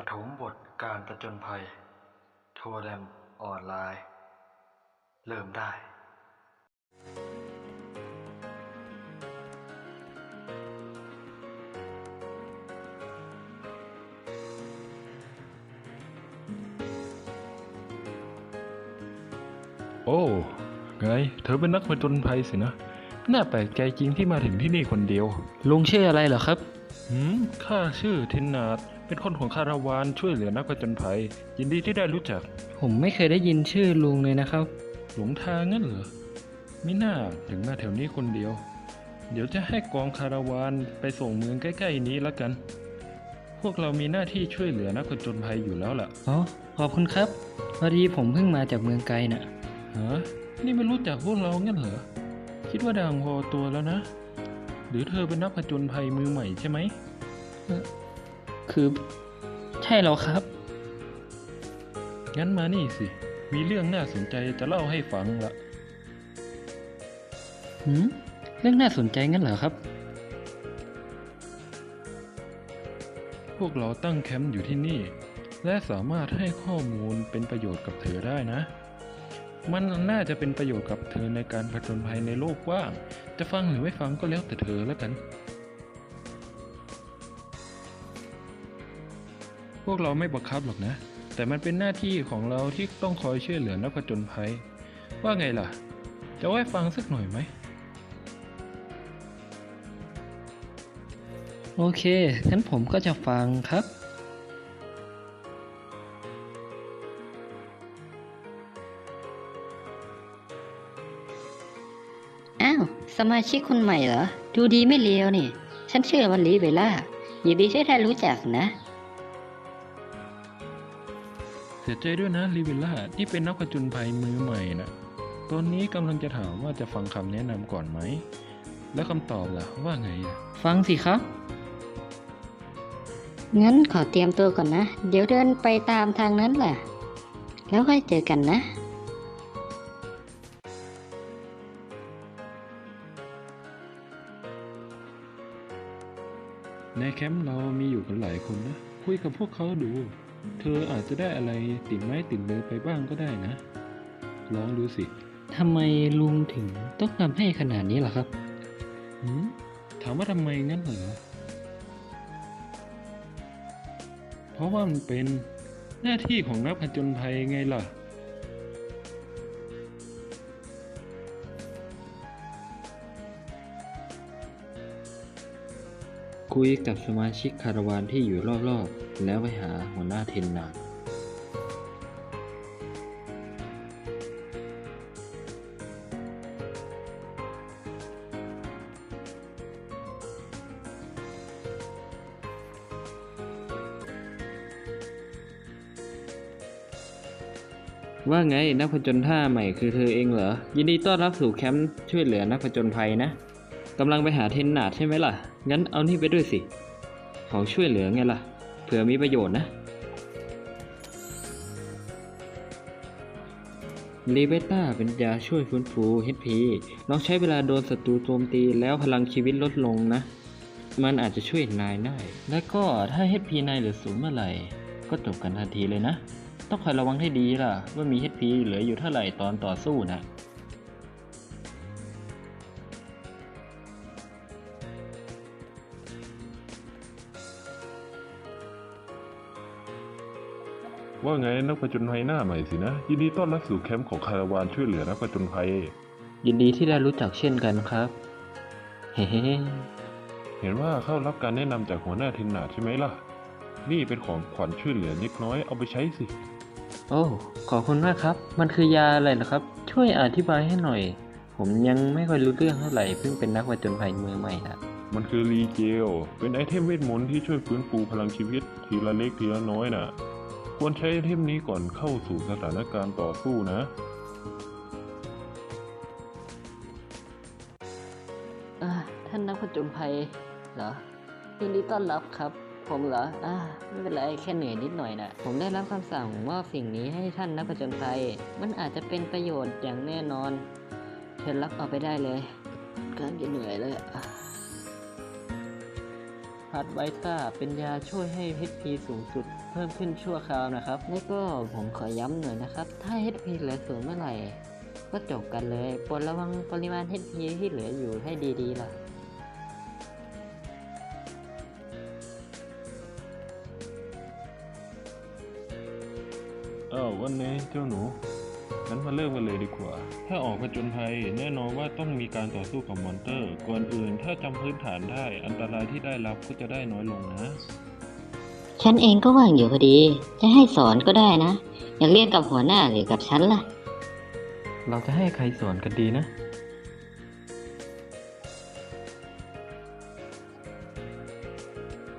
ปฐมบทการประจนภัย โทรแรมออนไลน์ เริ่มได้ โอ้ ไง เธอเป็นนักผจญภัยสินะ น่าแปลกใจจริงที่มาถึงที่นี่คนเดียว ลุงชื่ออะไรเหรอครับ หืม ข้าชื่อทินนาด เป็นคนของคาราวานช่วยเหลือนักผจญภัย ยินดีที่ได้รู้จัก ผมไม่เคยได้ยินชื่อลุงเลยนะครับ หลงทางงั้นเหรอมิน่าถึงมาแถวนี้คนเดียว เดี๋ยวจะให้กองคาราวานไปส่งเมืองใกล้ๆนี้ละกัน พวกเรามีหน้าที่ช่วยเหลือนักผจญภัยอยู่แล้วล่ะอ๋อขอบคุณครับพอดีผมเพิ่งมาจากเมืองไกลน่ะฮะนี่ไม่รู้จักพวกเรางั้นเหรอคิดว่าดังพอตัวแล้วนะ หรือเธอเป็นนักผจญภัยมือใหม่ใช่ไหม คือใช่แล้วครับ งั้นมานี่สิ มีเรื่องน่าสนใจจะเล่าให้ฟังละหืมเรื่องน่าสนใจงั้นเหรอครับ พวกเราตั้งแคมป์อยู่ที่นี่ และสามารถให้ข้อมูลเป็นประโยชน์กับเธอได้นะ มันน่าจะเป็นประโยชน์กับเธอในการผจญภัยในโลกกว้าง จะฟังหรือไม่ฟังก็แล้วแต่เธอแล้วกัน พวกเราไม่บังคับหรอกนะ แต่มันเป็นหน้าที่ของเราที่ต้องคอยช่วยเหลือนักผจญภัย ว่าไงล่ะ จะไว้ฟังสักหน่อยไหม โอเค งั้นผมก็จะฟังครับอ้าวสมาชิกคนใหม่เหรอ ดูดีไม่เลวนี่ ฉันชื่อวันลีเบล่ายินดีที่ได้รู้จักนะ สียใจด้วยนะลิเวลล่าที่เป็นนักผจญภัยมือใหม่นะตอนนี้กำลังจะถามว่าจะฟังคำแนะนำก่อนไหม แล้วคำตอบล่ะว่าไงอะฟังสิครับ งั้นขอเตรียมตัวก่อนนะ เดี๋ยวเดินไปตามทางนั้นแหละ แล้วค่อยเจอกันนะ ในแคมป์เรามีอยู่กันหลายคนนะ คุยกับพวกเขาดู เธออาจจะได้อะไรติดไม้ติดมือไปบ้างก็ได้นะ ลองดูสิทำไมลุงถึงต้องทำให้ขนาดนี้ล่ะครับหืมถามว่าทำไมงั้นเหรอ เพราะว่ามันเป็นหน้าที่ของนักผจญภัยไงล่ะ คุยกับสมาชิกคาราวานที่อยู่รอบๆ แล้วไปหาหัวหน้าเทนนาว่าไงนักผจญท่าใหม่คือเธอเองเหรอ ยินดีต้อนรับสู่แคมป์ช่วยเหลือนักผจญภัยนะกำลังไปหาเทนนาดใช่ไหมล่ะ งั้นเอานี่ไปด้วยสิขอช่วยเหลือไงล่ะ เผื่อมีประโยชน์นะ ลีเบต้าเป็นยาช่วยฟื้นฟู HP ลองใช้เวลาโดนศัตรูโจมตีแล้วพลังชีวิตลดลงนะ มันอาจจะช่วยนายได้ และก็ถ้า HP นายเหลือศูนย์เมื่อไหร่ ก็จบกันทันทีเลยนะ ต้องคอยระวังให้ดีล่ะ ว่ามี HP เหลืออยู่เท่าไหร่ตอนต่อสู้นะ ว่าไงนักผจญภัยหน้าใหม่สินะ ยินดีต้อนรับสู่แคมป์ของคาราวานช่วยเหลือนักผจญภัย ยินดีที่ได้รู้จักเช่นกันครับ เฮ้เห็นว่าเข้ารับการแนะนำจากหัวหน้าเทนนาดใช่ไหมล่ะ นี่เป็นของขวัญช่วยเหลือนิดน้อยเอาไปใช้สิ โอ้ขอบคุณมากครับ มันคือยาอะไรเหรอครับ ช่วยอธิบายให้หน่อย ผมยังไม่ค่อยรู้เรื่องเท่าไหร่เพิ่งเป็นนักผจญภัยมือใหม่นะมันคือรีเจล เป็นไอเทมเวทมนต์ที่ช่วยฟื้นฟูพลังชีวิตทีละเล็กทีละน้อยน่ะ ควรใช้ไอเทมนี้ก่อนเข้าสู่สถานการณ์ต่อสู้นะ ท่านนักผจญภัยเหรอยินดีต้อนรับครับ ผมเหรอ อ่า ไม่เป็นไร แค่เหนื่อยนิดหน่อยนะผมได้รับคำสั่งมอบสิ่งนี้ให้ท่านนักผจญภัย มันอาจจะเป็นประโยชน์อย่างแน่นอน เชิญรับเอาไปได้เลยกำลังจะเหนื่อยเลยอะ พาร์ดไวต้าเป็นยาช่วยให้ HP สูงสุด เพิ่มขึ้นชั่วคราวนะครับแล้วก็ผมขอย้ำหน่อยนะครับ ถ้า HP เหลือศูนย์เมื่อไหร่ ก็จบกันเลยโปรดระวังปริมาณ HP ที่เหลืออยู่ให้ดีๆล่ะเอ้าวันนี้เจ้าหนู งั้นมาเริ่มกันเลยดีกว่า ถ้าออกผจญภัยแน่นอนว่าต้องมีการต่อสู้กับมอนเตอร์ ก่อนอื่นถ้าจำพื้นฐานได้อันตรายที่ได้รับก็จะได้น้อยลงนะ ฉันเองก็ว่างอยู่พอดี จะให้สอนก็ได้นะ อยากเรียนกับหัวหน้าหรือกับฉันล่ะ เราจะให้ใครสอนกันดีนะ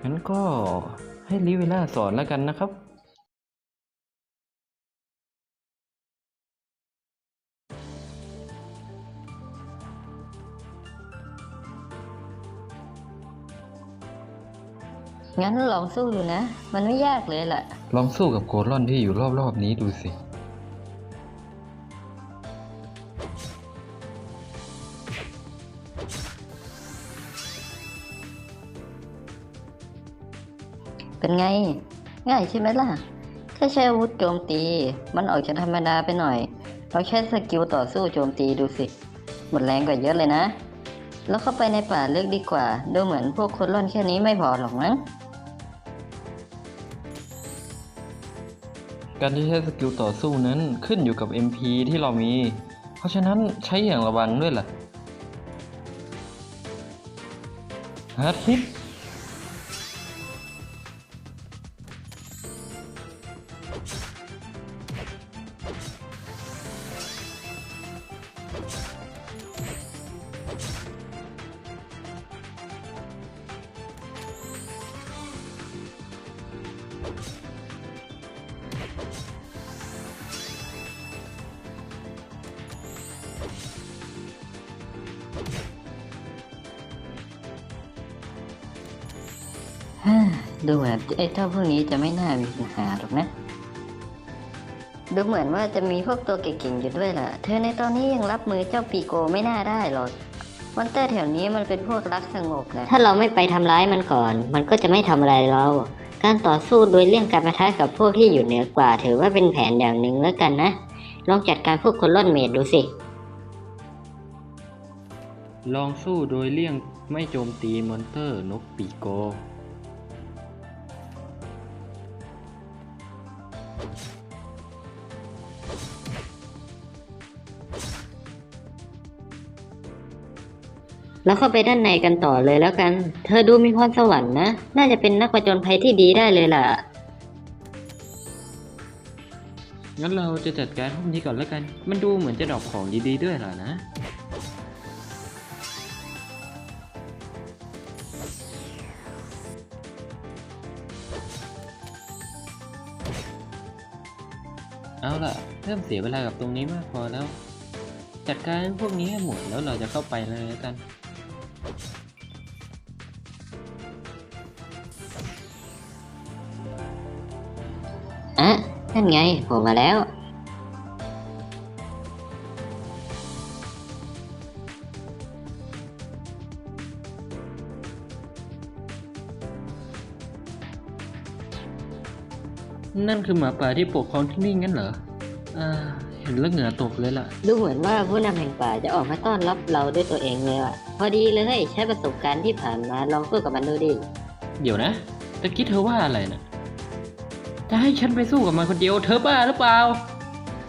งั้นก็ให้ลิเวล่าสอนแล้วกันนะครับ งั้นลองสู้ดูนะ มันไม่ยากเลยล่ะลองสู้กับโกลอนที่อยู่รอบๆนี้ดูสิ เป็นไง ง่ายใช่ไหมล่ะ แค่ใช้อาวุธโจมตี มันออกจะธรรมดาไปหน่อย เราใช้สกิลต่อสู้โจมตีดูสิ หมดแรงกว่าเยอะเลยนะแล้วเข้าไปในป่าเลือกดีกว่า ดูเหมือนพวกคนร่อนแค่นี้ไม่พอหรอกมั้ง การที่ใช้สกิลต่อสู้นั้นขึ้นอยู่กับ MP ที่เรามี เพราะฉะนั้นใช้อย่างระวังด้วยล่ะฮาร์ดฮิต ดูเหมือนไอ้เจ้าพวกนี้จะไม่น่ามีปัญหาหรอกนะ ดูเหมือนว่าจะมีพวกตัวเก่งๆอยู่ด้วยล่ะ เธอในตอนนี้ยังรับมือเจ้าปีโกไม่น่าได้หรอกมอนเตอร์แถวนี้มันเป็นพวกรักสงบนะ ถ้าเราไม่ไปทำร้ายมันก่อน มันก็จะไม่ทำอะไรเรา การต่อสู้โดยเลี่ยงการปะทะกับพวกที่อยู่เหนือกว่า ถือว่าเป็นแผนอย่างหนึ่งแล้วกันนะ ลองจัดการพวกคนล่อนเมดดูสิ ลองสู้โดยเลี่ยงไม่โจมตีมอนเตอร์นกปีโก แล้วเข้าไปด้านในกันต่อเลยแล้วกัน เธอดูมีพรสวรรค์นะ น่าจะเป็นนักผจญภัยที่ดีได้เลยล่ะ งั้นเราจะจัดการห้องนี้ก่อนแล้วกัน มันดูเหมือนจะดรอกของดีๆด้วยล่ะนะ เอาล่ะ เริ่มเสียเวลากับตรงนี้มากพอแล้ว จัดการพวกนี้ให้หมดแล้วเราจะเข้าไปเลยแล้วกัน นั่นไงผมมาแล้ว นั่นคือหมาป่าที่ปกครองที่นี่งั้นเหรออ่าเห็นแล้วเหงื่อตกเลยล่ะ ดูเหมือนว่าผู้นำแห่งป่าจะออกมาต้อนรับเราด้วยตัวเองเลยอะ พอดีเลยใช้ประสบการณ์ที่ผ่านมาลองสู้กับมันดูดิ เดี๋ยวนะตะกี้เธอว่าอะไรนะ จะให้ฉันไปสู้กับมันคนเดียวเธอบ้าหรือเปล่า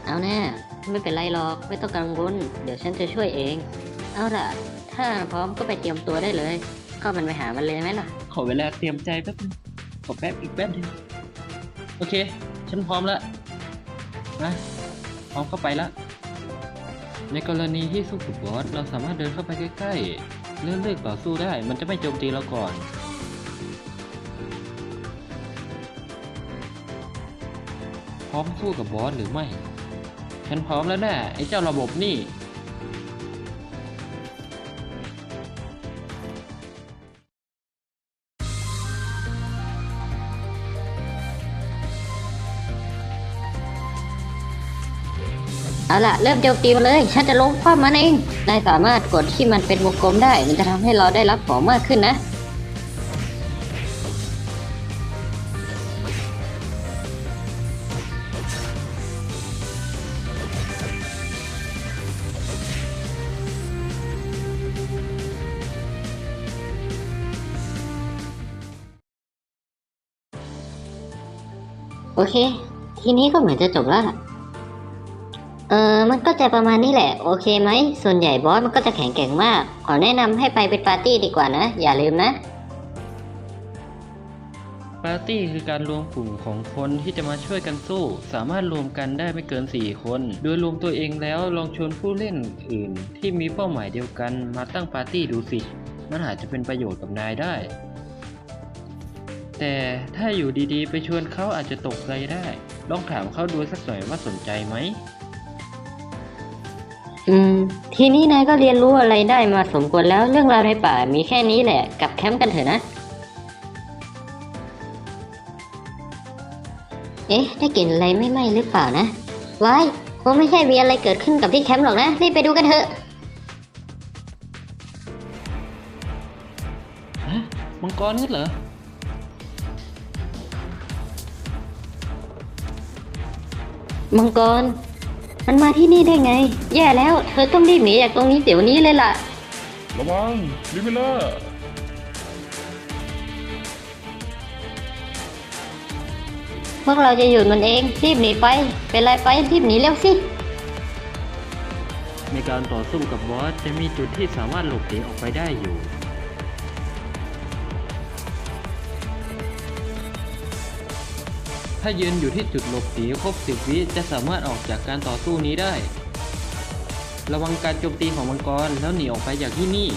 เอาแน่ ไม่เป็นไรหรอก ไม่ต้องกังวล เดี๋ยวฉันจะช่วยเอง เอาล่ะ ถ้าพร้อมก็ไปเตรียมตัวได้เลย เข้ามันไปหามันเลยไหมล่ะ ขอเวลาเตรียมใจแป๊บนึงขอแป๊บอีกแป๊บนึงโอเค ฉันพร้อมแล้วมาพร้อมเข้าไปแล้วในกรณีที่สู้กับบอสเราสามารถเดินเข้าไปใกล้ๆ เลือกเลือกต่อสู้ได้ มันจะไม่โจมตีเราก่อน พร้อมสู้กับบอสหรือไม่ ฉันพร้อมแล้วนะไอ้เจ้าระบบนี่ เอาล่ะเริ่มโจมตีมาเลย ฉันจะลงคว้ามันเอง นายสามารถกดที่มันเป็นวงกลมได้ มันจะทำให้เราได้รับของมากขึ้นนะ โอเค ทีนี้ก็เหมือนจะจบแล้วเออมันก็จะประมาณนี้แหละ โอเคไหม ส่วนใหญ่บอสมันก็จะแข็งแกร่งมาก ขอแนะนำให้ไปเป็นปาร์ตี้ดีกว่านะ อย่าลืมนะ ปาร์ตี้คือการรวมกลุ่มของคนที่จะมาช่วยกันสู้ สามารถรวมกันได้ไม่เกิน 4 คน โดยรวมตัวเองแล้วลองชวนผู้เล่นอื่น ที่มีเป้าหมายเดียวกันมาตั้งปาร์ตี้ดูสิ มันอาจจะเป็นประโยชน์กับนายได้ แต่ถ้าอยู่ดีๆ ไปชวนเขาอาจจะตกใจได้ ลองถามเขาดูสักหน่อยว่าสนใจไหม อืม ทีนี้นายก็เรียนรู้อะไรได้มาสมควรแล้วเรื่องราวในป่ามีแค่นี้แหละ กลับแคมป์กันเถอะนะ เอ๊ะ ได้กลิ่นอะไรไม่ไหม้หรือเปล่านะว้ายคงไม่ใช่มีอะไรเกิดขึ้นกับที่แคมป์หรอกนะรีบไปดูกันเถอะฮะมังกรนี่เหรอ มังกร มันมาที่นี่ได้ไง แย่แล้ว เธอต้องรีบหนีจากตรงนี้เดี๋ยวนี้เลยล่ะ ระวังลิมิล่าพวกเราจะหยุดมันเอง รีบหนีไป เป็นไรไปรีบหนีเร็วสิ ในการต่อสู้กับบอสจะมีจุดที่สามารถหลบหนีออกไปได้อยู่ายืนอยู่ที่จุดหลบหนีครบสิบวิจะสามารถออกจากการต่อสู้นี้ได้ ระวังการโจมตีของมังกรแล้วหนีออกไปจากที่นี่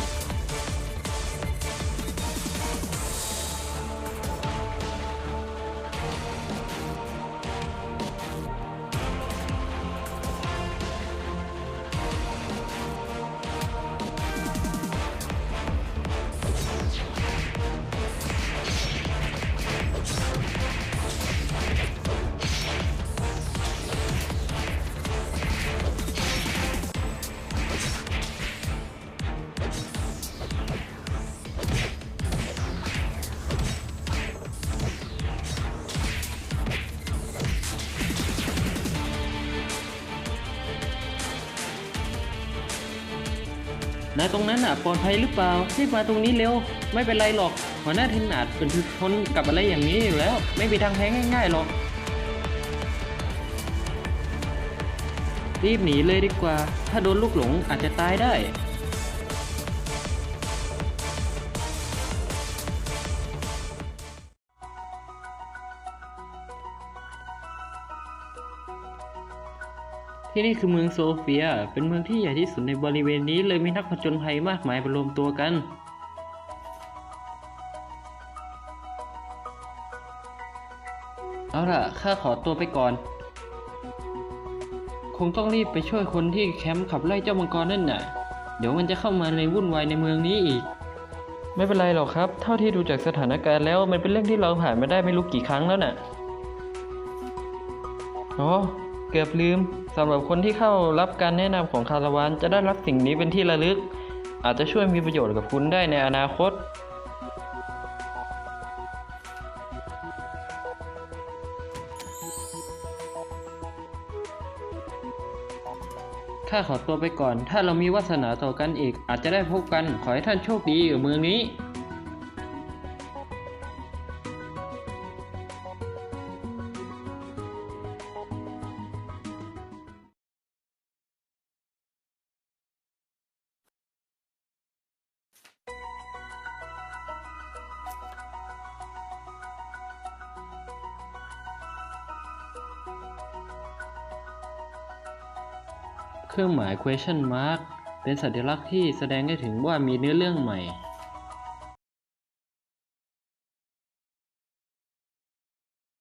นาตรงนั้นอะปลอดภัยหรือเปล่ารีบมาตรงนี้เร็ว ไม่เป็นไรหรอกหัวหน้าเทนอาจเป็นทนกับอะไรอย่างนี้อยู่แล้ว ไม่มีทางแพ้ง่ายๆหรอก รีบหนีเลยดีกว่า ถ้าโดนลูกหลงอาจจะตายได้ ที่นี่คือเมืองโซเฟีย เป็นเมืองที่ใหญ่ที่สุดในบริเวณนี้เลยมีนักผจญภัยมากมายมารวมตัวกันเอาล่ะ ข้าขอตัวไปก่อน คงต้องรีบไปช่วยคนที่แคมป์ขับไล่เจ้ามังกรนั่นน่ะ เดี๋ยวมันจะเข้ามาในวุ่นวายในเมืองนี้อีก ไม่เป็นไรหรอกครับ เท่าที่ดูจากสถานการณ์แล้วมันเป็นเรื่องที่เราผ่านมาได้ไม่รู้กี่ครั้งแล้วน่ะ อ๋อ เกือบลืมสำหรับคนที่เข้ารับการแนะนำของคาราวานจะได้รับสิ่งนี้เป็นที่ระลึก อาจจะช่วยมีประโยชน์กับคุณได้ในอนาคตข้าขอตัวไปก่อน ถ้าเรามีวาสนาต่อกันอีก อาจจะได้พบกัน ขอให้ท่านโชคดีกับเมืองนี้ เครื่องหมาย question mark เป็นสัญลักษณ์ที่แสดงให้ถึงว่ามีเนื้อเรื่องใหม่